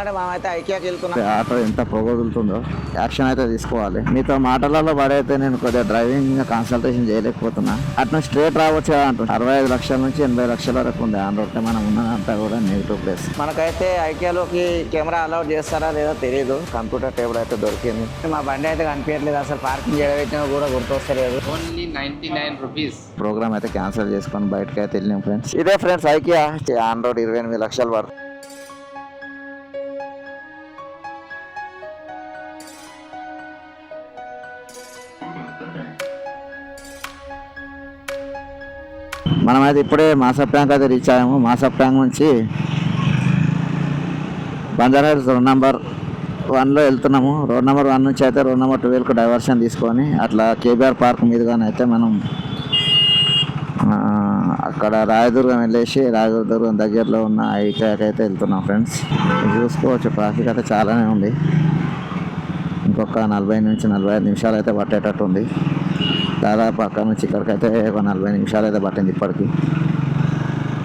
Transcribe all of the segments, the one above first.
అంటే మేమైతే ఐకియాకి వెళ్తున్నాం. ఆటో ఎంత పొగదులుతుందో. యాక్షన్ అయితే తీసుకోవాలి. మీతో మాటలలో పడైతే నేను కొద్దిగా డ్రైవింగ్ కాన్సల్టేషన్ చేయలేకపోతున్నా. అట్లా స్ట్రేట్ రావచ్చు అంటున్నా. అరవై ఐదు లక్షల నుంచి ఎనభై లక్షల వరకు ఉంది. ఆన్ రోడ్ మనం ఉన్నదంతా కూడా నెగిటివ్ ప్లేస్ మనకైతే ఐకియాలోకి కెమెరా అలౌట్ చేస్తారా లేదో తెలియదు కంప్యూటర్ టేబుల్ అయితే దొరికింది. మా బండి అయితే కనిపించట్లేదు. అసలు పార్కింగ్ చేయడం కూడా గుర్తొస్తలేదు. Only ninety nine rupees programme అయితే క్యాన్సిల్ చేసుకొని బయటకి అయితే వెళ్ళినాం ఫ్రెండ్స్ ఇదే ఫ్రెండ్స్ ఐకియా. ఆన్ రోడ్ ఇరవై ఎనిమిది లక్షలు పడుతుంది మనమైతే ఇప్పుడే మాసప్ ట్యాంక్ అయితే రీచ్ అయ్యాము. మాసప్ ట్యాంక్ నుంచి బంజారాహిల్స్ రోడ్ నెంబర్ వన్లో వెళ్తున్నాము. రోడ్ నెంబర్ వన్ నుంచి అయితే రోడ్ నెంబర్ ట్వెల్వ్కి డైవర్షన్ తీసుకొని అట్లా కేబీఆర్ పార్క్ మీదుగానే అయితే మనం అక్కడ రాయదుర్గం వెళ్ళేసి రాయదుర్గం దగ్గరలో ఉన్న ఐకాకి అయితే వెళ్తున్నాం ఫ్రెండ్స్. చూసుకోవచ్చు ట్రాఫిక్ అయితే చాలానే ఉంది. ఇంకొక నలభై నుంచి నలభై ఐదు నిమిషాలు అయితే పట్టేటట్టు ఉంది. దాదాపు అక్కడ నుంచి ఇక్కడికైతే ఒక నలభై నిమిషాలు అయితే పట్టింది ఇప్పటికి.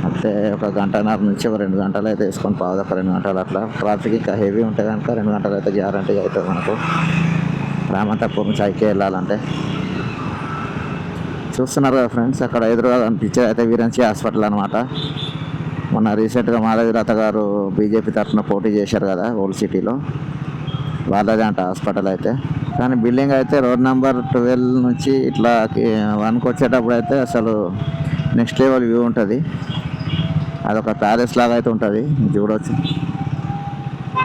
అంటే ఒక గంటన్నర నుంచి ఒక రెండు గంటలు అయితే వేసుకొని పోదు ఒక రెండు గంటలు అట్లా. ట్రాఫిక్ ఇంకా హెవీ ఉంటే కనుక రెండు గంటలు అయితే గ్యారంటీగా అవుతుంది మనకు. రామంతపూర్ నుంచి ఐకే వెళ్ళాలంటే. చూస్తున్నారు కదా ఫ్రెండ్స్ అక్కడ ఎదురుగా కనిపించేది అయితే వీరంచి హాస్పిటల్ అనమాట మొన్న రీసెంట్గా మాధవి గారు బీజేపీ తరఫున పోటీ చేశారు కదా ఓల్డ్ సిటీలో. వాళ్ళదే అంట హాస్పిటల్ అయితే. కానీ బిల్డింగ్ అయితే రోడ్ నెంబర్ ట్వెల్వ్ నుంచి ఇట్లా వన్కి వచ్చేటప్పుడు అయితే అసలు నెక్స్ట్ లెవెల్ వ్యూ ఉంటుంది. అదొక ప్యాలెస్ లాగా అయితే ఉంటుంది. చూడవచ్చు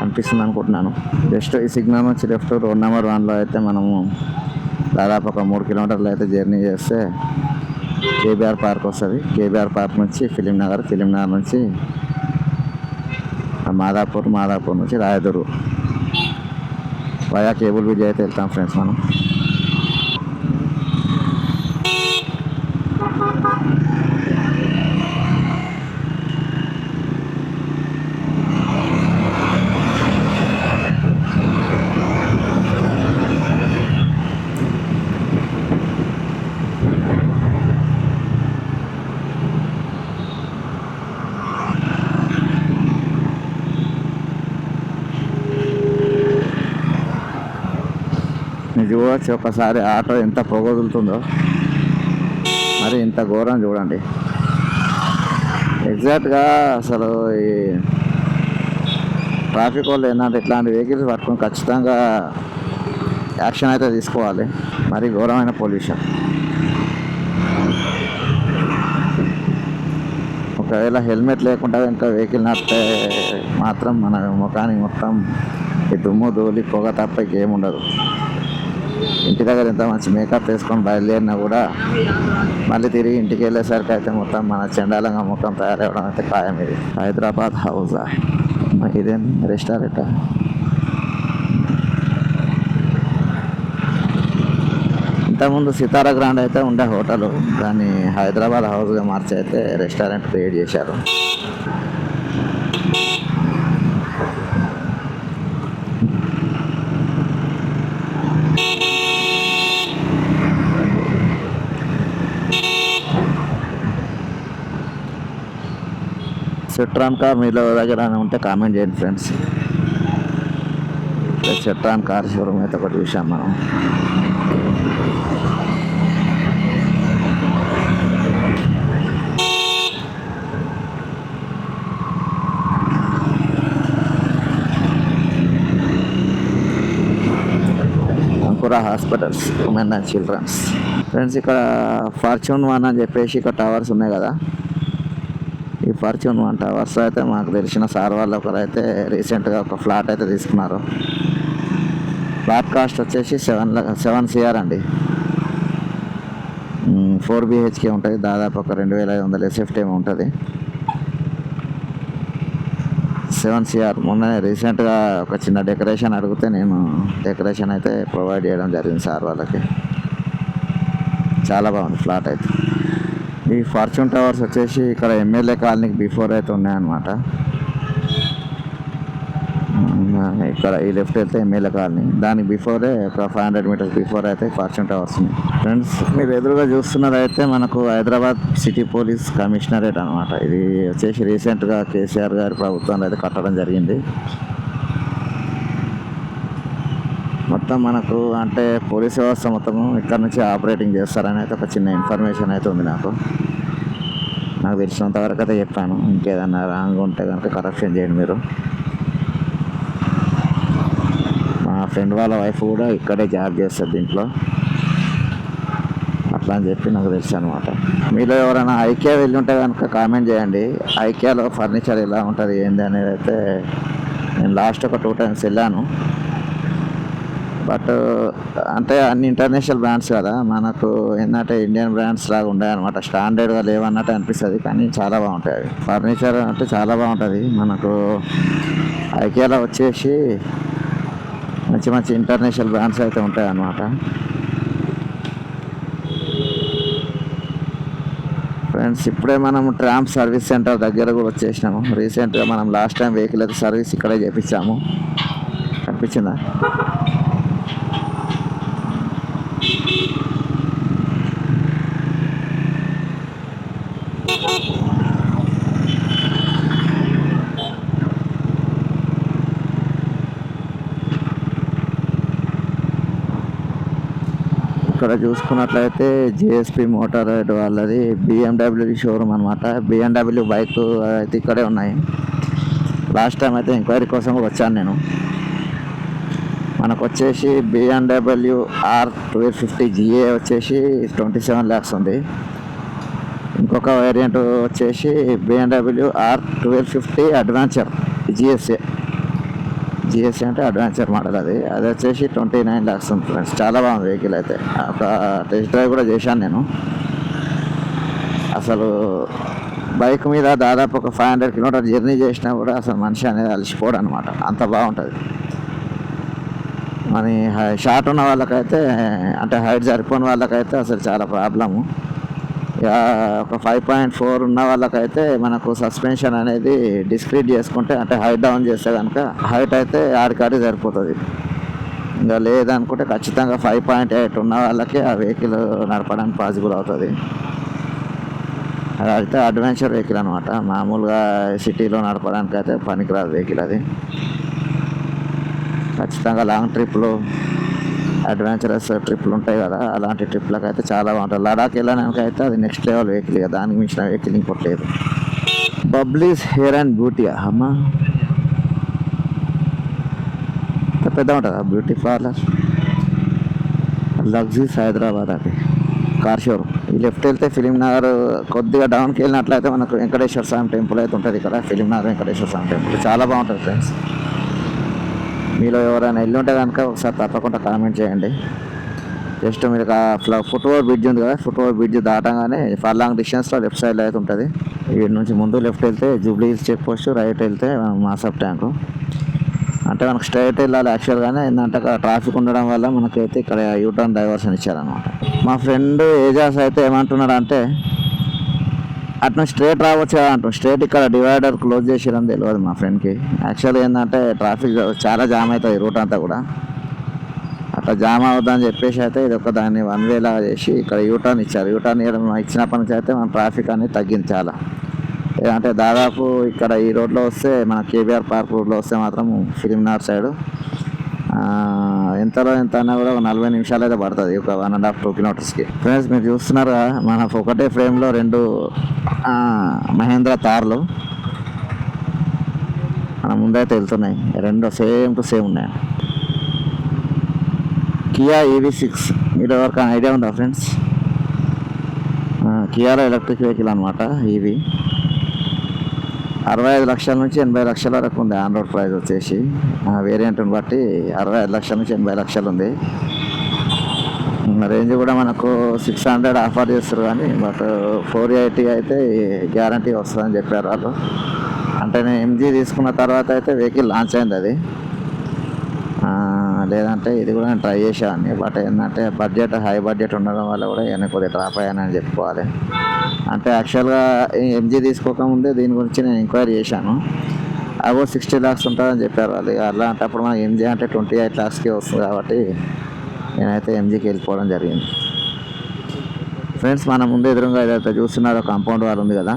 అనిపిస్తుంది అనుకుంటున్నాను. జస్ట్ ఈ సిగ్నల్ నుంచి లెఫ్ట్ రోడ్ నెంబర్ వన్లో అయితే మనము దాదాపు ఒక మూడు కిలోమీటర్లు అయితే జర్నీ చేస్తే కేబీఆర్ పార్క్ వస్తుంది. కేబీఆర్ పార్క్ నుంచి ఫిలిం నగర్ ఫిలిం నగర్ నుంచి మాదాపూర్ మాదాపూర్ నుంచి రాయదూరు. వయా కేబుల్ బ్రిడ్జ్ అయితే వెళ్తాం ఫ్రెండ్స్ మనం మీరు చూడవచ్చు ఒకసారి ఆటో ఎంత పొగదులుతుందో మరి ఇంత ఘోరం చూడండి. ఎగ్జాక్ట్గా అసలు ఈ ట్రాఫిక్ వాళ్ళు ఏంటంటే ఇట్లాంటి వెహికల్స్ పట్టుకొని ఖచ్చితంగా యాక్షన్ అయితే తీసుకోవాలి. మరి ఘోరమైన పొల్యూషన్. ఒకవేళ హెల్మెట్ లేకుండా ఇంకా వెహికల్ నడితే మాత్రం మన ముఖానికి మొత్తం ఈ దుమ్ము ధూళి పొగ తప్ప ఇంకేముండదు. ఇంటి దగ్గర ఎంత మంచి మేకప్ వేసుకొని బయలుదేరినా కూడా మళ్ళీ తిరిగి ఇంటికి వెళ్ళేసరికి అయితే మొత్తం మన చండాలంగా ముఖం తయారవడం అయితే ఖాయం ఇది. హైదరాబాద్ హౌజా ఇదేం రెస్టారెంట్ ఇంతకుముందు సితారా గ్రాండ్ అయితే ఉండే హోటల్. దాన్ని హైదరాబాద్ హౌస్గా మార్చి అయితే రెస్టారెంట్ క్రియేట్ చేశారు. సెట్రాన్ కార్ మీలో దగ్గర ఉంటే కామెంట్ చేయండి ఫ్రెండ్స్ సెట్రాన్ కార్ షోరూమ్ అయితే ఒకటి చూసాం మనం. Ankura hospitals women and childrens friends ఇక్కడ ఫార్చ్యూన్ వన్ అని చెప్పేసి ఇక్కడ టవర్స్ ఉన్నాయి కదా. ఈ ఫార్చ్యూన్ వరుస అయితే మాకు తెలిసిన సార్ వాళ్ళు ఒకరు అయితే రీసెంట్గా ఒక ఫ్లాట్ అయితే తీసుకున్నారు. ఫ్లాట్ కాస్ట్ వచ్చేసి సెవెన్ సెవెన్ సిఆర్ అండి. ఫోర్ బిహెచ్కే ఉంటుంది. దాదాపు ఒక రెండు వేల ఐదు వందల ఎస్ఎఫ్టీ ఏమి ఉంటుంది. Seven CR. మొన్న రీసెంట్గా ఒక చిన్న డెకరేషన్ అడిగితే నేను డెకరేషన్ అయితే ప్రొవైడ్ చేయడం జరిగింది సార్ వాళ్ళకి. చాలా బాగుంది ఫ్లాట్ అయితే. ఈ ఫార్చ్యూన్ టవర్స్ వచ్చేసి ఇక్కడ ఎమ్మెల్యే కాలనీకి బిఫోర్ అయితే ఉన్నాయన్నమాట. ఇక్కడ ఈ లెఫ్ట్ వెళ్తే ఎమ్మెల్యే కాలనీ. దానికి బిఫోరే ఒక ఫైవ్ హండ్రెడ్ మీటర్స్ బిఫోర్ అయితే ఫార్చ్యూన్ టవర్స్ ఉన్నాయి. ఫ్రెండ్స్ మీరు ఎదురుగా చూస్తున్నదైతే మనకు హైదరాబాద్ సిటీ పోలీస్ కమిషనరేట్ అనమాట ఇది వచ్చేసి రీసెంట్గా కేసీఆర్ గారి ప్రభుత్వంలో అయితే కట్టడం జరిగింది. మొత్తం మనకు అంటే పోలీస్ వ్యవస్థ మొత్తం ఇక్కడ నుంచి ఆపరేటింగ్ చేస్తారని అయితే ఒక చిన్న ఇన్ఫర్మేషన్ అయితే ఉంది నాకు. నాకు తెలిసినంత వరకు అయితే చెప్పాను. ఇంకేదన్నా రాంగ్ ఉంటే కనుక కరెక్షన్ చేయండి మీరు. మా ఫ్రెండ్ వాళ్ళ వైఫ్ కూడా ఇక్కడే జాబ్ చేస్తారు దీంట్లో. అట్లా అని చెప్పి నాకు తెలుసు అనమాట మీలో ఎవరైనా ఐకే వెళ్ళి ఉంటే కనుక కామెంట్ చేయండి. ఐకేలో ఫర్నిచర్ ఎలా ఉంటుంది ఏంది అనేది అయితే నేను లాస్ట్ ఒక టూ టైమ్స్ వెళ్ళాను. బట్ అంటే అన్ని ఇంటర్నేషనల్ బ్రాండ్స్ కదా మనకు ఏంటంటే ఇండియన్ బ్రాండ్స్ లాగా ఉన్నాయన్నమాట. స్టాండర్డ్గా లేవన్నట్టు అనిపిస్తుంది కానీ చాలా బాగుంటాయి అవి. ఫర్నిచర్ అంటే చాలా బాగుంటుంది. మనకు ఐకియాలో వచ్చేసి మంచి మంచి ఇంటర్నేషనల్ బ్రాండ్స్ అయితే ఉంటాయి అన్నమాట ఫ్రెండ్స్ ఇప్పుడే మనం ట్రామ్ సర్వీస్ సెంటర్ దగ్గర కూడా వచ్చేసినాము. రీసెంట్గా మనం లాస్ట్ టైం వెహికల్ అయితే సర్వీస్ ఇక్కడే చేపించాము. కనిపించిందా? ఇక్కడ చూసుకున్నట్లయితే జిఎస్పి మోటార్ రైడ్ వాళ్ళది బిఎండబ్ల్యూ షోరూమ్ అనమాట బిఎండబ్ల్యూ బైక్ అయితే ఇక్కడే ఉన్నాయి. లాస్ట్ టైం అయితే ఎంక్వైరీ కోసం వచ్చాను నేను. మనకు వచ్చేసి BMW R twelve fifty GA వచ్చేసి ట్వంటీ సెవెన్ ల్యాక్స్ ఉంది. ఇంకొక వేరియంట్ వచ్చేసి BMW R twelve fifty adventure GSA GST అంటే అడ్వాంచర్ మోడల్ అది. అది వచ్చేసి ట్వంటీ నైన్ ల్యాక్స్ ఉంది ఫ్రెండ్స్ చాలా బాగుంది వెహికల్ అయితే. ఒక టెస్ట్ డ్రైవ్ కూడా చేశాను నేను. అసలు బైక్ మీద దాదాపు ఒక ఫైవ్ హండ్రెడ్ కిలోమీటర్ జర్నీ చేసినా కూడా అసలు మనిషి అనేది అలసిపోడు అనమాట అంత బాగుంటుంది. మరి షార్ట్ ఉన్న వాళ్ళకైతే అంటే హైట్ సరిపోని వాళ్ళకైతే అసలు చాలా ప్రాబ్లము ఒక ఫైవ్ పాయింట్ ఫోర్ ఉన్న వాళ్ళకైతే మనకు సస్పెన్షన్ అనేది డిస్క్రీట్ చేసుకుంటే అంటే హైట్ డౌన్ చేస్తే కనుక హైట్ అయితే ఆడికాడి సరిపోతుంది. ఇంకా లేదనుకుంటే ఖచ్చితంగా ఫైవ్ పాయింట్ ఎయిట్ ఉన్న వాళ్ళకి ఆ వెహికల్ నడపడానికి పాసిబుల్ అవుతుంది. అది అయితే అడ్వెంచర్ వెహికల్ అనమాట మామూలుగా సిటీలో నడపడానికి అయితే పనికిరాదు వెహికల్ అది. ఖచ్చితంగా లాంగ్ ట్రిప్లో అడ్వెంచరస్ ట్రిప్లు ఉంటాయి కదా అలాంటి ట్రిప్లకు అయితే చాలా బాగుంటుంది లడాక్ వెళ్ళడానికి అయితే అది నెక్స్ట్ లెవెల్ వెహికల్ ఇక దానికి మించిన వెహికల్ ఇంకోటి లేదు. బబ్లీస్ హెయిర్ అండ్ బ్యూటీ అమ్మ. పెద్ద ఉంటుందా బ్యూటీ పార్లర్ లగ్జీస్ హైదరాబాద్ అది. కార్ షోరూమ్ ఈ లెఫ్ట్ వెళ్తే ఫిలిం నగర్ కొద్దిగా డౌన్కి వెళ్ళినట్లయితే మనకు వెంకటేశ్వర స్వామి టెంపుల్ అయితే ఉంటుంది ఇక్కడ ఫిలిం నగర్ వెంకటేశ్వర స్వామి టెంపుల్ చాలా బాగుంటుంది ఫ్రెండ్స్ మీలో ఎవరైనా వెళ్ళి ఉంటే కనుక ఒకసారి తప్పకుండా కామెంట్ చేయండి. జస్ట్ మీరు ఫుట్ ఓవర్ బ్రిడ్జ్ ఉంది కదా ఫుట్ ఓవర్ బ్రిడ్జ్ దాటంగానే ఫర్ లాంగ్ డిస్టెన్స్లో లెఫ్ట్ సైడ్లో అయితే ఉంటుంది. వీటి నుంచి ముందు లెఫ్ట్ వెళ్తే Jubilee Hills check post right వెళ్తే మాసప్ ట్యాంకు అంటే మనకు స్ట్రైట్ వెళ్ళాలి యాక్చువల్గానే ఏంటంటే అక్కడ ట్రాఫిక్ ఉండడం వల్ల మనకైతే ఇక్కడ యూటర్న్ డైవర్షన్ ఇచ్చారనమాట మా ఫ్రెండ్ ఏజాస్ అయితే ఏమంటున్నాడు అంటే అటు స్ట్రేట్ రావచ్చు కదా అంటాం స్ట్రేట్ ఇక్కడ డివైడర్ క్లోజ్ చేసిరని తెలియదు మా ఫ్రెండ్కి. యాక్చువల్గా ఏంటంటే ట్రాఫిక్ చాలా జామ్ అవుతుంది రూట్ అంతా కూడా. అట్లా జామ్ అవుద్దని చెప్పేసి అయితే ఇది ఒక దాన్ని వన్ వే లాగా చేసి ఇక్కడ యూటర్న్ ఇచ్చారు. యూటర్న్ ఇవ్వడం ఇచ్చినప్పటి నుంచి అయితే మన ట్రాఫిక్ అనేది తగ్గింది చాలా అంటే దాదాపు ఇక్కడ ఈ రోడ్లో వస్తే మన కేబీఆర్ పార్క్ రోడ్లో వస్తే మాత్రం ఫిలింనగర్ సైడ్ ఎంతలో ఎంత అన్నా కూడా ఒక నలభై నిమిషాలు అయితే పడుతుంది ఒక వన్ అండ్ హాఫ్ టూ కిలోమీటర్స్కి ఫ్రెండ్స్ మీరు చూస్తున్నారా మన మనకు ఒకటే ఫ్రేమ్లో రెండు మహేంద్ర తార్లు మన ముందైతే వెళ్తున్నాయి. రెండు సేమ్ టు సేమ్ ఉన్నాయి. కియా ఈవీ సిక్స్ మీరు ఎవరికైనా ఐడియా ఉందా ఫ్రెండ్స్ కియాలో ఎలక్ట్రిక్ వెహికల్ అనమాట ఈవీ అరవై ఐదు లక్షల నుంచి ఎనభై లక్షల వరకు ఉంది ఆన్ రోడ్ ప్రైస్ వచ్చేసి. వేరియంట్ని బట్టి అరవై ఐదు లక్షల నుంచి ఎనభై లక్షలు ఉంది. రేంజ్ కూడా మనకు సిక్స్ హండ్రెడ్ ఆఫర్ చేస్తారు కానీ బట్ ఫోర్ ఎయిటీ అయితే గ్యారంటీ వస్తుందని చెప్పారు వాళ్ళు. అంటే నేను ఎంజీ తీసుకున్న తర్వాత అయితే వెహికల్ లాంచ్ అయింది అది. లేదంటే ఇది కూడా నేను ట్రై చేసేవాడిని బట్ ఏంటంటే బడ్జెట్ హై బడ్జెట్ ఉండడం వల్ల కూడా ఇవన్నీ కొద్దిగా డ్రాప్ అయ్యానని చెప్పుకోవాలి. అంటే యాక్చువల్గా ఎంజీ తీసుకోకముందే దీని గురించి నేను ఎంక్వైరీ చేశాను. అవో సిక్స్టీ ల్యాక్స్ ఉంటుందని చెప్పారు వాళ్ళు. అంటే అప్పుడు మనం ఎంజీ అంటే ట్వంటీ ఎయిట్ ల్యాక్స్కి వస్తుంది కాబట్టి నేనైతే ఎంజీకి వెళ్ళిపోవడం జరిగింది. ఫ్రెండ్స్ మన ముందు ఎదురుగా ఏదైతే చూస్తున్నారో కాంపౌండ్ వాల్ ఉంది కదా.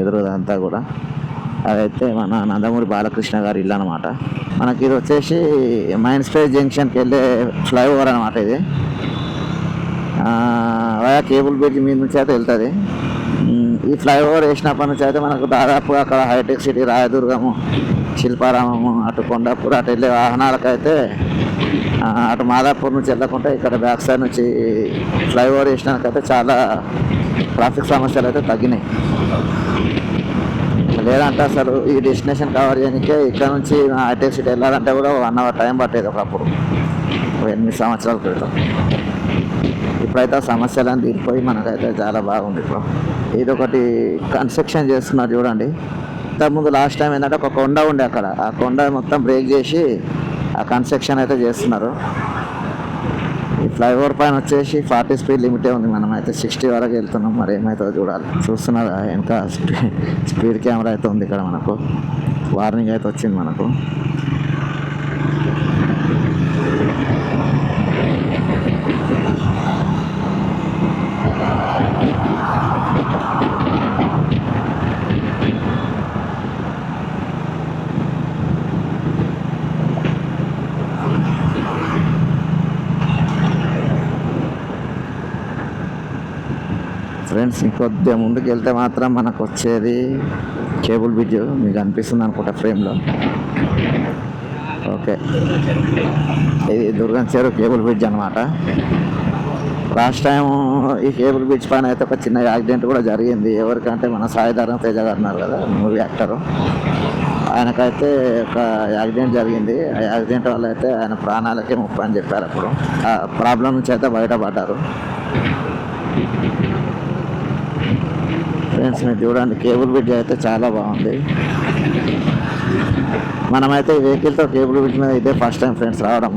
ఎదురుదంతా కూడా. అదైతే మన నందమూరి బాలకృష్ణ గారి ఇల్లు అనమాట మనకి ఇది వచ్చేసి మైండ్ స్పేస్ జంక్షన్కి వెళ్ళే ఫ్లైఓవర్ అనమాట ఇది. ఆ, వయా కేబుల్ బ్రిడ్జ్ మీద నుంచి అయితే వెళ్తుంది. ఈ ఫ్లైఓవర్ వేసినప్పటి నుంచి అయితే మనకు దాదాపుగా అక్కడ హైటెక్ సిటీ రాయదుర్గము శిల్పారామము అటు కొండాపూర్ అటు వెళ్ళే వాహనాలకైతే అటు మాదాపూర్ నుంచి వెళ్ళకుండా ఇక్కడ బ్యాక్ సైడ్ నుంచి ఫ్లైఓవర్ వేసినాకైతే చాలా ట్రాఫిక్ సమస్యలు అయితే తగ్గినాయి. లేదంటే అసలు ఈ డెస్టినేషన్ కవర్ చేయడానికే ఇక్కడ నుంచి హైటెక్ సిటీ వెళ్ళాలంటే కూడా వన్ అవర్ టైం పట్టేది ఒకప్పుడు ఎనిమిది సంవత్సరాల క్రితం. ఇప్పుడైతే ఆ సమస్యలను తీరిపోయి మనకైతే చాలా బాగుంది ఇప్పుడు. ఇది ఒకటి కన్స్ట్రక్షన్ చేస్తున్నారు చూడండి. ఇంతకుముందు లాస్ట్ టైం ఏంటంటే ఒక కొండ ఉండే అక్కడ. ఆ కొండ మొత్తం బ్రేక్ చేసి ఆ కన్స్ట్రక్షన్ అయితే చేస్తున్నారు. ఈ ఫ్లైఓవర్ పైన వచ్చేసి ఫార్టీ స్పీడ్ లిమిటే ఉంది. మనం అయితే సిక్స్టీ వరకు వెళ్తున్నాం. మరి ఏమవుతుందో చూడాలి. చూస్తున్నారు ఎంత స్పీడ్ స్పీడ్ కెమెరా అయితే ఉంది ఇక్కడ మనకు. వార్నింగ్ అయితే వచ్చింది మనకు. ఫ్రెండ్స్ ఇంకొద్దిగా ముందుకు వెళ్తే మాత్రం మనకు వచ్చేది కేబుల్ బ్రిడ్జ్. మీకు అనిపిస్తుంది అనుకుంటా ఫ్రేమ్లో. ఓకే. ఇది దుర్గం చెరువు కేబుల్ బ్రిడ్జ్ అనమాట లాస్ట్ టైం ఈ కేబుల్ బ్రిడ్జ్ పైన అయితే ఒక చిన్న యాక్సిడెంట్ కూడా జరిగింది. ఎవరికంటే మన సాయిధరం తేజ గారు ఉన్నారు కదా మూవీ యాక్టరు. ఆయనకైతే ఒక యాక్సిడెంట్ జరిగింది. ఆ యాక్సిడెంట్ వల్ల అయితే ఆయన ప్రాణాలకే ముప్పు అని చెప్పారు అప్పుడు. ఆ ప్రాబ్లం నుంచి అయితే బయటపడ్డారు. ఫ్రెండ్స్ మీరు చూడండి కేబుల్ బ్రిడ్జ్ అయితే చాలా బాగుంది. మనమైతే ఈ వెహికల్తో కేబుల్ బ్రిడ్జ్ మీద ఇదే ఫస్ట్ టైం ఫ్రెండ్స్ రావడం.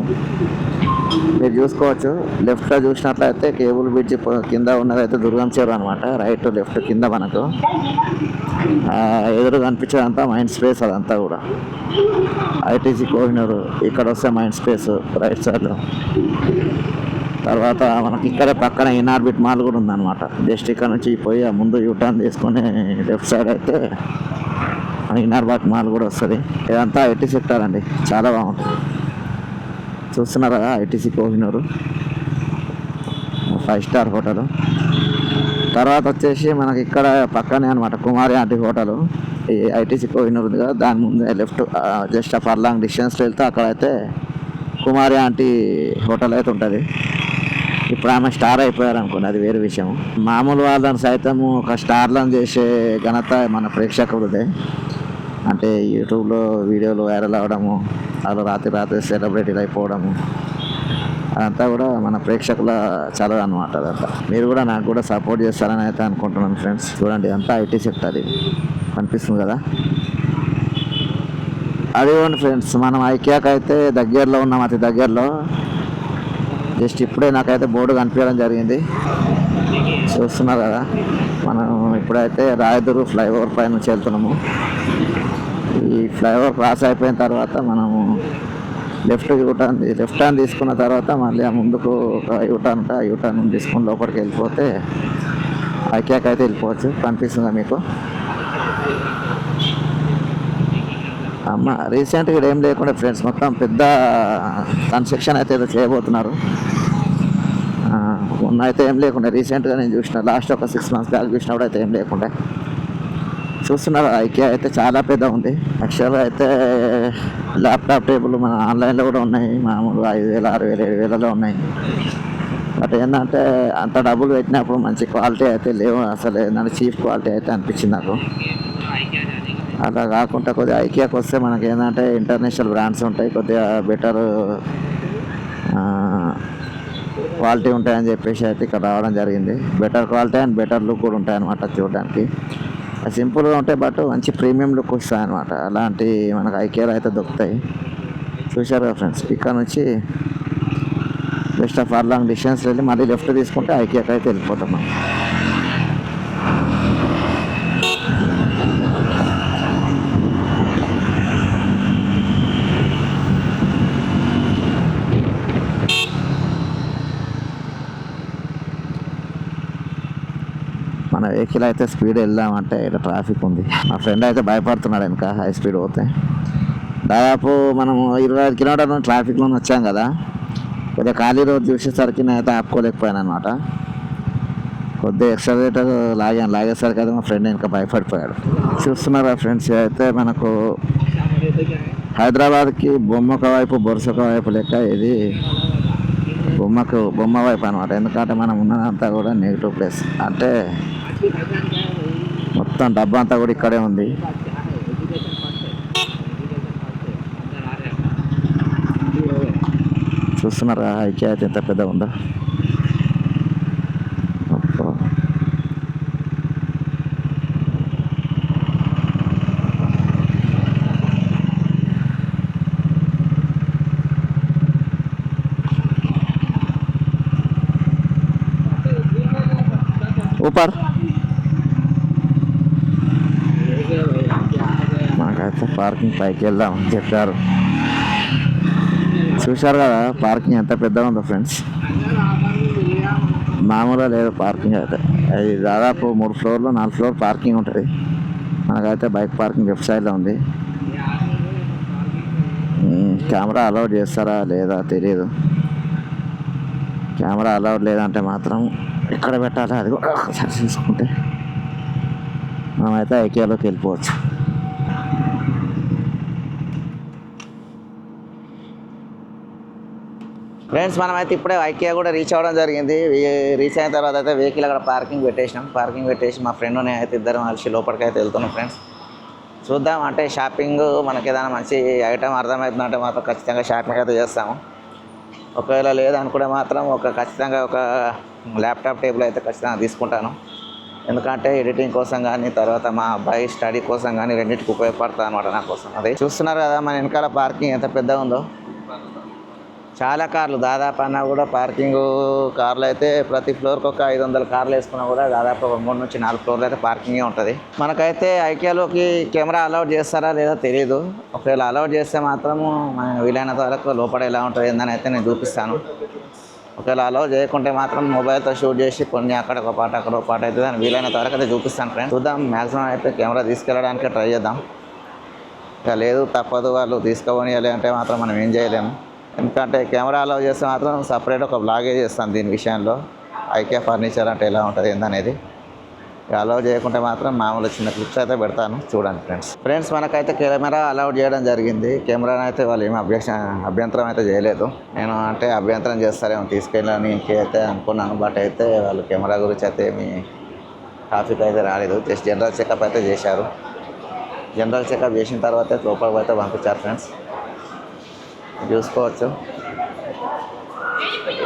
మీరు చూసుకోవచ్చు. లెఫ్ట్లో చూసినట్లయితే కేబుల్ బ్రిడ్జ్ కింద ఉన్నదైతే దుర్గం చెరువు అనమాట రైట్ లెఫ్ట్ కింద మనకు. ఎదురు కనిపించేదంతా మైండ్ స్పేస్ అదంతా కూడా. ఐటీసీ కోహినూరు ఇక్కడ వస్తే మైండ్ స్పేస్ రైట్ సైడ్లో. తర్వాత మనకి ఇక్కడే పక్కన ఇన్ఆర్బిట్ మాల్ కూడా ఉందన్నమాట. జస్ట్ ఇక్కడ నుంచి పోయి ముందు యూటర్న్ తీసుకొని లెఫ్ట్ సైడ్ అయితే ఇన్ఆర్బాట్ మాల్ కూడా వస్తుంది. ఇదంతా ఐటీ సెక్టర్ అండి. చాలా బాగుంటుంది చూస్తున్నారా ITC Kohinoor? Five star hotel. తర్వాత వచ్చేసి మనకి ఇక్కడ పక్కనే అనమాట కుమారి ఆంటీ హోటల్. ఈ ఐటీసీ కోహినూరు ఉంది కదా దాని ముందే లెఫ్ట్ జస్ట్ ఫర్ లాంగ్ డిస్టెన్స్లో వెళ్తే అక్కడైతే కుమారి ఆంటీ హోటల్ అయితే ఉంటుంది. ఇప్పుడు ఆమె స్టార్ అయిపోయారు అనుకోండి అది వేరే విషయం. మామూలు వాళ్ళని సైతము ఒక స్టార్లను చేసే ఘనత మన ప్రేక్షకులదే. అంటే యూట్యూబ్లో వీడియోలు వైరల్ అవ్వడము వాళ్ళు రాత్రి రాత్రి సెలబ్రిటీలు అయిపోవడము అదంతా కూడా మన ప్రేక్షకుల చదవ అనమాట అదంతా. మీరు కూడా నాకు కూడా సపోర్ట్ చేస్తారని అయితే అనుకుంటున్నాను ఫ్రెండ్స్. చూడండి అంతా ఐటీ సెక్టర్ ఇది. కనిపిస్తుంది కదా? అదిగోండి ఫ్రెండ్స్ మనం ఐక్యాకైతే దగ్గరలో ఉన్నాం అతి దగ్గరలో. జస్ట్ ఇప్పుడే నాకైతే బోర్డు కనిపించడం జరిగింది. చూస్తున్నారు కదా మనం ఇప్పుడైతే రాయదురు ఫ్లైఓవర్ పై నుంచి వెళ్తున్నాము ఈ ఫ్లైఓవర్ క్రాస్ అయిపోయిన తర్వాత మనము లెఫ్ట్ యూటర్న్ లెఫ్ట్ టర్న్ తీసుకున్న తర్వాత మళ్ళీ ఆ ముందుకు ఒక యూటర్న్ ఉంటే ఆ యూటర్న్ తీసుకుని లోపలికి వెళ్ళిపోతే ఐక్యాకైతే అయితే వెళ్ళిపోవచ్చు. కనిపిస్తుందా మీకు? అమ్మ రీసెంట్గా ఏం లేకుండా ఫ్రెండ్స్ మొత్తం పెద్ద కన్స్ట్రక్షన్ అయితే ఏదో చేయబోతున్నారు. ఉన్న మొన్న అయితే ఏం లేకుండా రీసెంట్గా నేను చూసిన లాస్ట్ ఒక సిక్స్ మంత్స్ బ్యాక్ చూసినప్పుడు అయితే ఏం లేకుండా. చూస్తున్నారు ఐకియా అయితే చాలా పెద్ద ఉంది. యాక్చువల్గా అయితే ల్యాప్టాప్ టేబుల్ మన ఆన్లైన్లో కూడా ఉన్నాయి మామూలు ఐదు వేలు ఆరు వేలు ఏడు వేలలో ఉన్నాయి. బట్ ఏంటంటే అంత డబ్బులు పెట్టినప్పుడు మంచి క్వాలిటీ అయితే లేవు అసలు ఏంటంటే చీప్ క్వాలిటీ అయితే అనిపించింది నాకు. అలా కాకుండా కొద్దిగా ఐకియాకి వస్తే మనకి ఏంటంటే ఇంటర్నేషనల్ బ్రాండ్స్ ఉంటాయి కొద్దిగా బెటర్ క్వాలిటీ ఉంటాయని చెప్పేసి అయితే ఇక్కడ రావడం జరిగింది. Better quality and better look కూడా ఉంటాయన్నమాట చూడడానికి. సింపుల్గా ఉంటాయి బట్ మంచి ప్రీమియం లుక్ వస్తాయి అనమాట అలాంటి మనకు ఐకేలు అయితే దొరుకుతాయి. చూశారు కదా ఫ్రెండ్స్ ఇక్కడ నుంచి best of our long distance వెళ్ళి మళ్ళీ లెఫ్ట్ తీసుకుంటే ఐకేకి అయితే వెళ్ళిపోతాం మనం. వెహికల్ అయితే స్పీడ్ వెళ్దామంటే ఇక్కడ ట్రాఫిక్ ఉంది. మా ఫ్రెండ్ అయితే భయపడుతున్నాడు ఇంకా హై స్పీడ్ పోతే. దాదాపు మనము ఇరవై ఐదు కిలోమీటర్ల ట్రాఫిక్లో వచ్చాం కదా. కొద్దిగా ఖాళీ రోడ్ చూసేసరికి నేనైతే ఆపుకోలేకపోయాను అనమాట కొద్దిగా ఎక్సలేటర్ లాగాను లాగేసరికి అయితే మా ఫ్రెండ్ ఇంకా భయపడిపోయాడు. చూస్తున్నారా ఫ్రెండ్స్ అయితే మనకు హైదరాబాద్కి బొమ్మక వైపు బొరుసక వైపు లెక్క ఇది బొమ్మకు బొమ్మ వైపు అనమాట ఎందుకంటే మనం ఉన్నదంతా కూడా నెగిటివ్ ప్లేస్. అంటే మొత్తం డబ్బా అంతా కూడా ఇక్కడే ఉంది. చూస్తున్నారా ఐక్యత అయితే ఎంత పెద్ద ఉందో? పార్కింగ్ పైకి వెళ్దాం అని చెప్పారు. చూశారు కదా పార్కింగ్ ఎంత పెద్దగా ఉందో ఫ్రెండ్స్. మామూలుగా లేదు పార్కింగ్ అయితే. అది దాదాపు మూడు ఫ్లోర్లో నాలుగు ఫ్లోర్ పార్కింగ్ ఉంటుంది. మనకైతే బైక్ పార్కింగ్ లెఫ్ట్ సైడ్లో ఉంది. కెమెరా అలౌడ్ చేస్తారా లేదా తెలియదు కెమెరా అలౌడ్ లేదంటే మాత్రం ఎక్కడ పెట్టాలి అది కూడా ఒకసారి చూసుకుంటే మనమైతే ఐకియాలోకి వెళ్ళిపోవచ్చు. ఫ్రెండ్స్ మనమైతే ఇప్పుడే ఐకియా కూడా రీచ్ అవ్వడం జరిగింది. రీచ్ అయిన తర్వాత అయితే వెహికల్ అక్కడ పార్కింగ్ పెట్టేసినాం. పార్కింగ్ పెట్టేసి మా ఫ్రెండ్ నేను అయితే ఇద్దరం కలిసి లోపలికి అయితే వెళ్తున్నాం ఫ్రెండ్స్ చూద్దాం అంటే షాపింగ్ మనకి ఏదైనా మంచి ఐటమ్ అర్థమవుతుందంటే మాత్రం ఖచ్చితంగా షాపింగ్ అయితే చేస్తాము. ఒకవేళ లేదనుకుంటే మాత్రం ఒక ఖచ్చితంగా ఒక ల్యాప్టాప్ టేబుల్ అయితే ఖచ్చితంగా తీసుకుంటాను. ఎందుకంటే ఎడిటింగ్ కోసం కానీ తర్వాత మా అబ్బాయి స్టడీ కోసం కానీ రెండింటికి ఉపయోగపడుతుంది అనమాట నా కోసం. అదే చూస్తున్నారు కదా మన వెనకాల పార్కింగ్ ఎంత పెద్దగా ఉందో. చాలా కార్లు దాదాపు అన్నా కూడా పార్కింగ్ కార్లు అయితే ప్రతి ఫ్లోర్కి ఒక ఐదు వందల కార్లు వేసుకున్నా కూడా దాదాపు ఒక మూడు నుంచి నాలుగు ఫ్లోర్లు అయితే పార్కింగే ఉంటుంది. మనకైతే ఐకియాలోకి కెమెరా అలౌడ్ చేస్తారా లేదా తెలియదు ఒకవేళ అలౌడ్ చేస్తే మాత్రము మనం వీలైనంత వరకు లోపల ఎలా ఉంటుంది ఏందని అయితే నేను చూపిస్తాను. ఒకవేళ అలౌ చేయకుంటే మాత్రం మొబైల్తో షూట్ చేసి కొన్ని అక్కడ ఒక పాట అక్కడ ఒక పాట అయితే దాన్ని వీలైనంత వరకు అయితే చూపిస్తాను ఫ్రెండ్స్. చూద్దాం మ్యాక్సిమం అయితే కెమెరా తీసుకెళ్ళడానికి ట్రై చేద్దాం. ఇక లేదు తప్పదు వాళ్ళు తీసుకోనియాలి అంటే మాత్రం మనం ఏం చేయలేము. ఎందుకంటే కెమెరా చేస్తే మాత్రం సపరేట్ ఒక బ్లాగే చేస్తాను దీని విషయంలో. ఐకే ఫర్నిచర్ అంటే ఎలా ఉంటుంది ఏందనేది. అలౌ చేయకుంటే మాత్రం మామూలు చిన్న క్లిప్స్ అయితే పెడతాను. చూడండి ఫ్రెండ్స్. ఫ్రెండ్స్ మనకైతే కెమెరా అలౌడ్ చేయడం జరిగింది. కెమెరాని అయితే వాళ్ళు ఏమి అభ్యక్ష అభ్యంతరం అయితే చేయలేదు. నేను అంటే అభ్యంతరం చేస్తారేమో తీసుకెళ్ళని అయితే అనుకున్నాను. బట్ అయితే వాళ్ళు కెమెరా గురించి అయితే ఏమి టాపిక్ అయితే రాలేదు. జస్ట్ జనరల్ చెకప్ అయితే చేశారు. జనరల్ చెకప్ చేసిన తర్వాత లోపలికి అయితే పంపించారు ఫ్రెండ్స్. చూసుకోవచ్చు.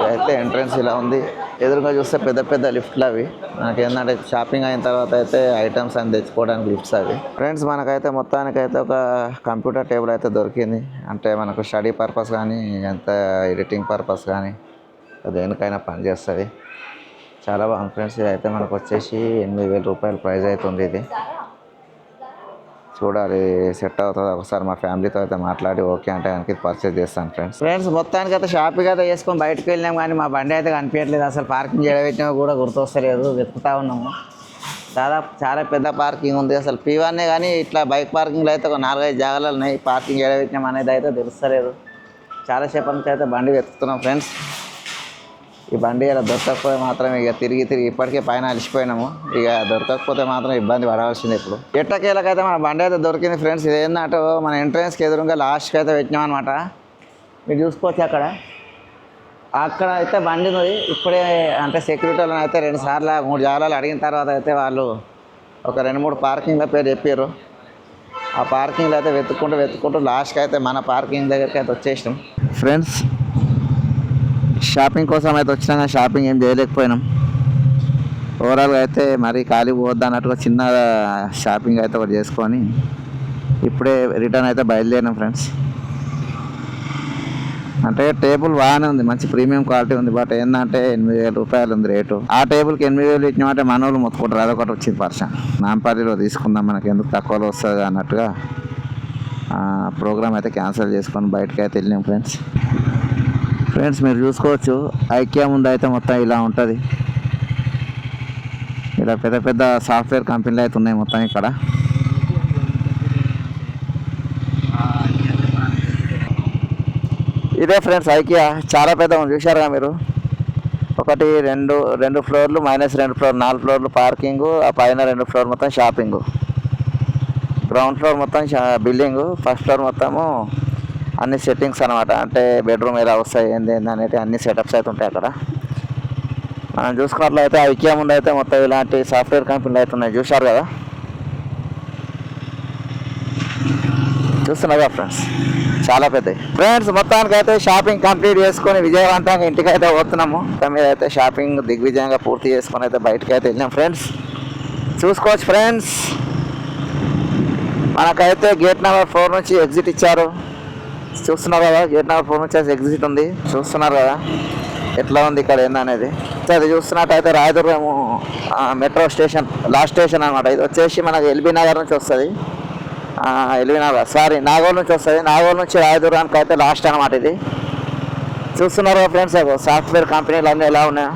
అయితే ఎంట్రన్స్ ఇలా ఉంది. ఎదురుగా చూస్తే పెద్ద పెద్ద లిఫ్ట్లు అవి. మనకి ఏంటంటే షాపింగ్ అయిన తర్వాత అయితే ఐటమ్స్ అని తెచ్చుకోవడానికి లిఫ్ట్స్ అవి. ఫ్రెండ్స్ మనకైతే మొత్తానికైతే ఒక కంప్యూటర్ టేబుల్ అయితే దొరికింది. అంటే మనకు స్టడీ పర్పస్ కానీ ఎంత ఎడిటింగ్ పర్పస్ కానీ దేనికైనా పనిచేస్తుంది చాలా బాగుంది ఫ్రెండ్స్. ఇది అయితే మనకు వచ్చేసి ఎనిమిది వేల రూపాయల ప్రైస్ అవుతుంది ఇది. చూడాలి సెట్ అవుతుంది? ఒకసారి మా ఫ్యామిలీతో అయితే మాట్లాడి ఓకే అంటే కనుక పర్చేస్ చేస్తాను ఫ్రెండ్స్ ఫ్రెండ్స్ మొత్తానికి అయితే షాపింగ్ అయితే చేసుకొని బయటకు వెళ్ళినాం కానీ మా బండి అయితే కనిపించట్లేదు. అసలు పార్కింగ్ చేయడం కూడా గుర్తొస్తలేదు. వెతుకుతా ఉన్నాము. దాదాపు చాలా పెద్ద పార్కింగ్ ఉంది. అసలు పీ కానీ ఇట్లా బైక్ పార్కింగ్లో అయితే ఒక నాలుగైదు జాగాలు ఉన్నాయి. పార్కింగ్ చేయడం అనేది అయితే తెలుస్తలేదు. చాలాసేపటి నుంచి అయితే బండి వెతుకుతున్నాం ఫ్రెండ్స్ ఈ బండి ఇలా దొరకకపోతే మాత్రం ఇక తిరిగి తిరిగి ఇప్పటికే పైన అలిసిపోయినాము. ఇక దొరకకపోతే మాత్రం ఇబ్బంది పడవలసింది ఇప్పుడు. ఎట్టకేలకైతే మన బండి అయితే దొరికింది ఫ్రెండ్స్. ఇది ఏంటంటే మన ఎంట్రన్స్కి ఎదురుగా లాస్ట్కి అయితే పెట్టినాం అనమాట మీరు చూసుకోవచ్చు అక్కడ. అక్కడ అయితే బండి ఉంది. ఇప్పుడే అంటే సెక్యూరిటీ వాళ్ళని అయితే రెండు సార్లు మూడు జాగాలు అడిగిన తర్వాత అయితే వాళ్ళు ఒక రెండు మూడు పార్కింగ్ల పేరు చెప్పారు ఆ పార్కింగ్లో అయితే వెతుక్కుంటూ వెతుక్కుంటూ లాస్ట్కి అయితే మన పార్కింగ్ దగ్గరికి అయితే వచ్చేసినాం. ఫ్రెండ్స్ షాపింగ్ కోసం అయితే వచ్చినా కానీ షాపింగ్ ఏం చేయలేకపోయినాం. ఓవరాల్గా అయితే మరి ఖాళీ పోవద్దు అన్నట్టుగా చిన్న షాపింగ్ అయితే ఒకటి చేసుకొని ఇప్పుడే రిటర్న్ అయితే బయలుదేరినాం ఫ్రెండ్స్ అంటే టేబుల్ బాగానే ఉంది మంచి ప్రీమియం క్వాలిటీ ఉంది బట్ ఏంటంటే ఎనిమిది వేల రూపాయలు ఉంది రేటు ఆ టేబుల్కి ఎనిమిది వేలు ఇచ్చినామంటే మన వాళ్ళు మొత్తుకుంటారు అదొకటి వచ్చింది పర్సన్ నాంపల్లిలో తీసుకుందాం మనకి ఎందుకు తక్కువలో వస్తుంది అన్నట్టుగా ప్రోగ్రామ్ అయితే క్యాన్సిల్ చేసుకొని బయటకు అయితే వెళ్ళినాం ఫ్రెండ్స్ ఫ్రెండ్స్ మీరు చూసుకోవచ్చు. ఐక్యా ముందు అయితే మొత్తం ఇలా ఉంటుంది. ఇలా పెద్ద పెద్ద సాఫ్ట్వేర్ కంపెనీలు అయితే ఉన్నాయి మొత్తం ఇక్కడ. ఇదే ఫ్రెండ్స్ ఐకియా. చాలా పెద్ద ఉంది చూశారుగా మీరు? ఒకటి రెండు రెండు ఫ్లోర్లు మైనస్ రెండు ఫ్లోర్ నాలుగు ఫ్లోర్లు పార్కింగ్ ఆ పైన రెండు ఫ్లోర్ మొత్తం షాపింగ్. గ్రౌండ్ ఫ్లోర్ మొత్తం బిల్డింగ్ ఫస్ట్ ఫ్లోర్ మొత్తము అన్ని సెట్టింగ్స్ అనమాట అంటే బెడ్రూమ్ ఎలా వస్తాయి ఏంది ఏంది అనేది అన్ని సెటప్స్ అయితే ఉంటాయి అక్కడ. మనం చూసుకున్నట్లయితే ఐకియా ముందు అయితే మొత్తం ఇలాంటి సాఫ్ట్వేర్ కంపెనీలు అయితే ఉన్నాయి. చూశారు కదా? చూస్తున్నారా ఫ్రెండ్స్ చాలా పెద్దవి. ఫ్రెండ్స్ మొత్తానికి అయితే షాపింగ్ కంప్లీట్ చేసుకొని విజయవంతంగా ఇంటికి అయితే పోతున్నాము మీద అయితే షాపింగ్ దిగ్విజయంగా పూర్తి చేసుకొని అయితే బయటకి అయితే వెళ్ళాం ఫ్రెండ్స్ చూసుకోవచ్చు ఫ్రెండ్స్ మనకైతే గేట్ నెంబర్ ఫోర్ నుంచి ఎగ్జిట్ ఇచ్చారు. చూస్తున్నారు కదా గేట్ నెంబర్ ఫోర్ నుంచి ఎగ్జిట్ ఉంది? చూస్తున్నారు కదా ఎట్లా ఉంది ఇక్కడ ఏందనేది సో అది చూస్తున్నట్టయితే రాయదుర్గము ఆ, మెట్రో స్టేషన్ లాస్ట్ స్టేషన్ అనమాట ఇది వచ్చేసి మనకు ఎల్బీ నగర్ నుంచి వస్తుంది. ఎల్బీ నగర్ సారీ నాగోల్ నుంచి వస్తుంది. నాగోల్ నుంచి రాయదుర్గానికి అయితే లాస్ట్ అనమాట ఇది. చూస్తున్నారు ఫ్రెండ్స్ సాఫ్ట్వేర్ కంపెనీలు అన్నీ ఎలా ఉన్నాయో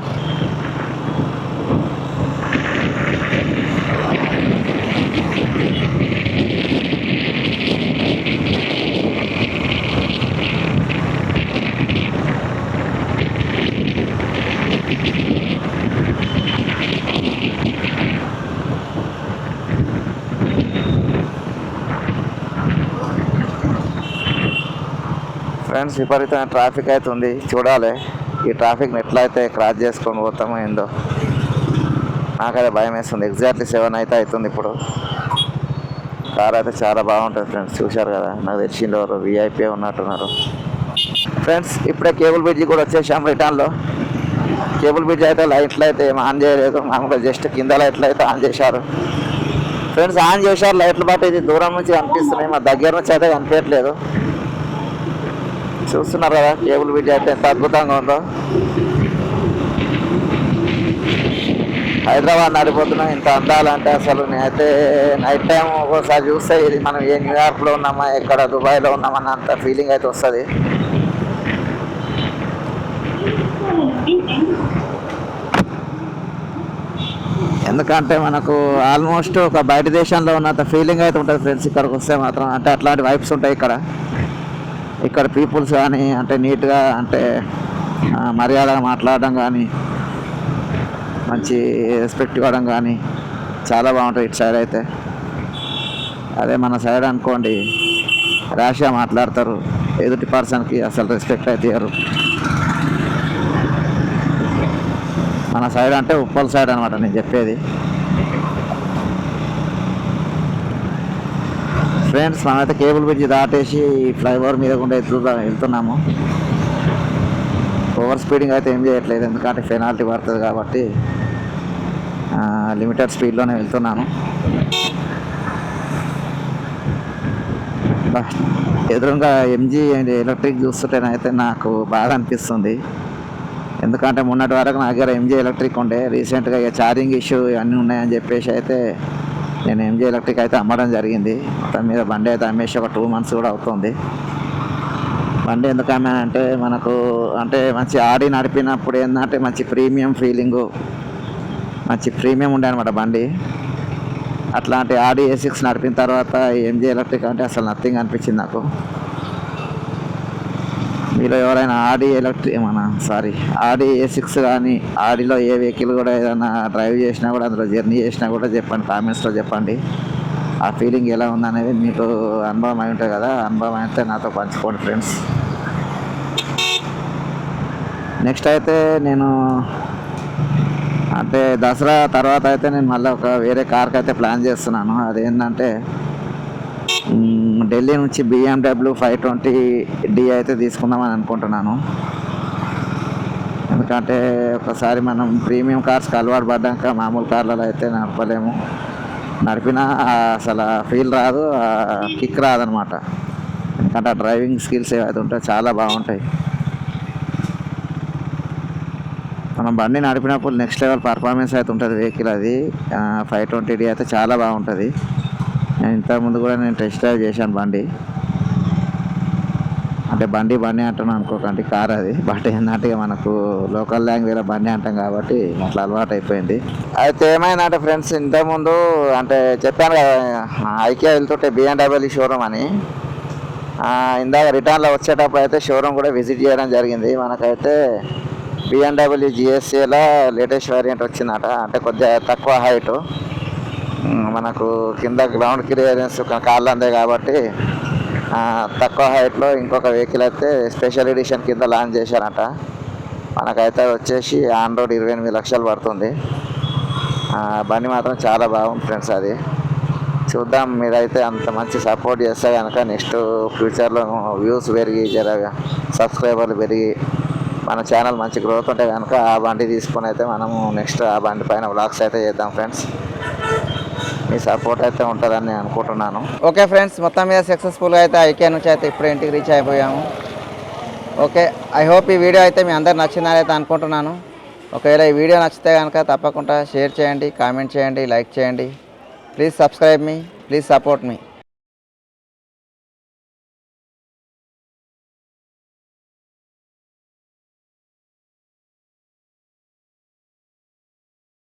ఫ్రెండ్స్ విపరీతమైన ట్రాఫిక్ అయితే ఉంది చూడాలి. ఈ ట్రాఫిక్ని ఎట్లా అయితే క్రాస్ చేసుకొని పోతామో ఏందో. నాకైతే భయం వేస్తుంది. ఎగ్జాక్ట్లీ సెవెన్ అయితే అవుతుంది ఇప్పుడు. కార్ అయితే చాలా బాగుంటుంది ఫ్రెండ్స్. చూశారు కదా? నాకు తెలిసింది ఎవరు? విఐపీ ఉన్నట్టున్నారు. ఫ్రెండ్స్ ఇప్పుడే కేబుల్ బ్రిడ్జ్ కూడా వచ్చేసాం రిటర్న్లో. కేబుల్ బ్రిడ్జ్ అయితే లైట్లు అయితే ఏం ఆన్ చేయలేదు. మామూలుగా జస్ట్ కింద లైట్లు అయితే ఆన్ చేశారు. ఫ్రెండ్స్ ఆన్ చేశారు. లైట్లు బట్టి ఇది దూరం నుంచి కనిపిస్తున్నాయి. మా దగ్గర నుంచి అయితే కనిపించట్లేదు. చూస్తున్నారు కదా కేబుల్ బ్రిడ్జ్ అయితే ఎంత అద్భుతంగా ఉందో. హైదరాబాద్ నడిపోతున్నాం ఇంత అందాలంటే అసలు నేనైతే నైట్ టైం ఒక్కోసారి చూస్తే ఇది మనం ఏ న్యూయార్క్లో ఉన్నామా ఎక్కడ దుబాయ్లో ఉన్నామన్న అంత ఫీలింగ్ అయితే వస్తుంది. ఎందుకంటే మనకు ఆల్మోస్ట్ ఒక బయట దేశంలో ఉన్నంత ఫీలింగ్ అయితే ఉంటుంది ఫ్రెండ్స్ ఇక్కడికి వస్తే మాత్రం. అంటే అట్లాంటి వైబ్స్ ఉంటాయి ఇక్కడ. ఇక్కడ పీపుల్స్ కానీ అంటే నీట్గా అంటే మర్యాద మర్యాదగా మాట్లాడడం కానీ మంచి రెస్పెక్ట్ ఇవ్వడం కానీ చాలా బాగుంటుంది ఇటు సైడ్ అయితే. అదే మన సైడ్ అనుకోండి ర్యాష్గా మాట్లాడతారు. ఎదుటి పర్సన్కి అసలు రెస్పెక్ట్ అయితే ఇవ్వరు మన సైడ్ అంటే ఉప్పల్ సైడ్ అనమాట నేను చెప్పేది. ఫ్రెండ్స్ మనమైతే కేబుల్ బ్రిడ్జ్ దాటేసి ఫ్లైఓవర్ మీద కూడా వెళ్తున్నా వెళ్తున్నాము. ఓవర్ స్పీడింగ్ అయితే ఏం చేయట్లేదు ఎందుకంటే పెనాల్టీ పడుతుంది కాబట్టి లిమిటెడ్ స్పీడ్లోనే వెళ్తున్నాను ఎదురుగా ఎంజీ అండ్ ఎలక్ట్రిక్ చూస్తుంటేనైతే నాకు బాగా అనిపిస్తుంది. ఎందుకంటే మొన్నటి వరకు నా దగ్గర ఎంజీ ఎలక్ట్రిక్ ఉండే రీసెంట్గా ఇక ఛార్జింగ్ ఇష్యూ ఇవన్నీ ఉన్నాయని చెప్పేసి అయితే నేను ఎంజీ ఎలక్ట్రిక్ అయితే అమ్మడం జరిగింది. దాని మీద బండి అయితే అమ్మేసి ఒక టూ మంత్స్ కూడా అవుతుంది. బండి ఎందుకు అమ్మానంటే మనకు అంటే మంచి ఆడి నడిపినప్పుడు ఏంటంటే మంచి ప్రీమియం ఫీలింగు మంచి ప్రీమియం ఉండే అనమాట బండి. అట్లాంటి ఆడి ఏ సిక్స్ నడిపిన తర్వాత ఎంజీ ఎలక్ట్రిక్ అంటే అసలు నథింగ్ అనిపించింది నాకు. మీలో ఎవరైనా ఆడి ఎలక్ట్రిక్ మన సారీ ఆడి ఏ సిక్స్ కానీ ఆడిలో ఏ వెహికల్ కూడా ఏదైనా డ్రైవ్ చేసినా కూడా అందులో జర్నీ చేసినా కూడా చెప్పండి కామెంట్స్లో చెప్పండి. ఆ ఫీలింగ్ ఎలా ఉందనేది మీకు అనుభవం అయి ఉంటుంది కదా అనుభవం అయితే నాతో పంచుకోండి ఫ్రెండ్స్ నెక్స్ట్ అయితే నేను అంటే దసరా తర్వాత అయితే నేను మళ్ళీ ఒక వేరే కార్కి అయితే ప్లాన్ చేస్తున్నాను. అదేంటంటే ఢిల్లీ నుంచి బిఎండబ్ల్యూ ఫైవ్ ట్వంటీ డి అయితే తీసుకుందామని అనుకుంటున్నాను. ఎందుకంటే ఒకసారి మనం ప్రీమియం కార్స్కి అలవాటు పడ్డాక మామూలు కార్లలో అయితే నడపలేము. నడిపినా అసలు ఫీల్ రాదు కిక్ రాదనమాట. ఎందుకంటే ఆ డ్రైవింగ్ స్కిల్స్ ఏవైతే ఉంటాయో చాలా బాగుంటాయి. మనం బండి నడిపినప్పుడు నెక్స్ట్ లెవెల్ పర్ఫార్మెన్స్ అయితే ఉంటుంది వెహికల్ అది. ఫైవ్ ట్వంటీ డి అయితే చాలా బాగుంటుంది. నేను ఇంతకుముందు కూడా నేను టెస్ట్ డ్రైవ్ చేశాను బండి. అంటే బండి బండి అంటాను అనుకోకండి కార్ అది. బట్ ఏంటంటే మనకు లోకల్ లాంగ్వేజ్లో బండి అంటాం కాబట్టి అట్లా అలవాటు అయిపోయింది. అయితే ఏమైందంటే ఫ్రెండ్స్ ఇంతకుముందు అంటే చెప్పాను కదా ఐకియా వెళ్తుంటే బిఎండబ్ల్యూ షోరూమ్ అని. ఇందాక రిటర్న్లో వచ్చేటప్పుడు అయితే షోరూమ్ కూడా విజిట్ చేయడం జరిగింది. మనకైతే బిఎండబ్ల్యూ జిఎస్సీలో లేటెస్ట్ వేరియంట్ వచ్చిందట. అంటే కొద్దిగా తక్కువ హైట్ మనకు కింద గ్రౌండ్ క్లియరెన్స్ కాళ్ళు అందే కాబట్టి తక్కువ హైట్లో ఇంకొక వెహికల్ అయితే స్పెషల్ ఎడిషన్ కింద లాంచ్ చేశారట. మనకైతే వచ్చేసి ఆన్ రోడ్ ఇరవై ఎనిమిది లక్షలు పడుతుంది. బండి మాత్రం చాలా బాగుంది ఫ్రెండ్స్ అది. చూద్దాం మీరైతే అంత మంచి సపోర్ట్ చేస్తే కనుక నెక్స్ట్ ఫ్యూచర్లో వ్యూస్ పెరిగి జరగా సబ్స్క్రైబర్లు పెరిగి మన ఛానల్ మంచి గ్రోత్ ఉంటే కనుక ఆ బండి తీసుకొని అయితే మనము నెక్స్ట్ ఆ బండి పైన వ్లాగ్స్ అయితే చేద్దాం ఫ్రెండ్స్. మీ సపోర్ట్ అయితే ఉంటుందని నేను అనుకుంటున్నాను. ఓకే ఫ్రెండ్స్ మొత్తం మీద సక్సెస్ఫుల్గా అయితే ఐకే నుంచి అయితే ఇప్పుడే ఇంటికి రీచ్ అయిపోయాము. ఓకే ఐ హోప్ ఈ వీడియో అయితే మీ అందరు నచ్చిందని అయితే అనుకుంటున్నాను. ఒకవేళ ఈ వీడియో నచ్చితే కనుక తప్పకుండా షేర్ చేయండి కామెంట్ చేయండి లైక్ చేయండి. Please subscribe me please support me